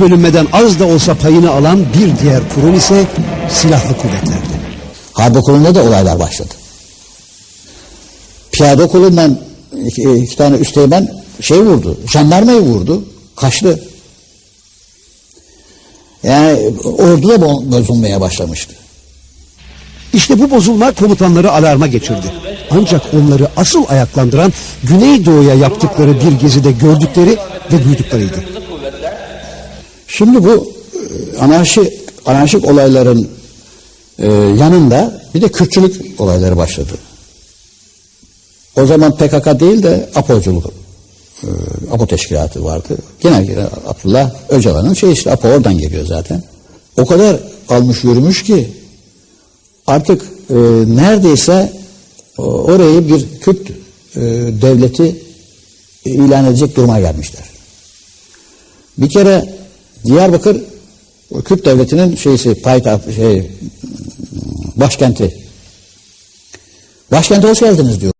bölünmeden az da olsa payını alan bir diğer kurum ise silahlı kuvvetlerdi. Harp okulunda da olaylar başladı. Piyade okulundan iki, iki tane üsteğmen şey vurdu, jandarmayı vurdu, kaçtı. Yani ordu da bo- bozulmaya başlamıştı. İşte bu bozulma komutanları alarma geçirdi. Ancak onları asıl ayaklandıran Güneydoğu'ya yaptıkları bir gezide gördükleri ve duyduklarıydı. Şimdi bu e, anarşi, anarşik olayların e, yanında bir de Kürtçülük olayları başladı. O zaman PKK değil de APO'culuk, e, APO teşkilatı vardı. Genel Abdullah Öcalan'ın şey işte APO oradan geliyor zaten. O kadar almış yürümüş ki artık e, neredeyse o- orayı bir Kürt e, devleti ilan edecek duruma gelmişler. Bir kere Diyarbakır Kürt devletinin şeysi payitaht şey başkenti. Başkente hoş geldiniz diyor.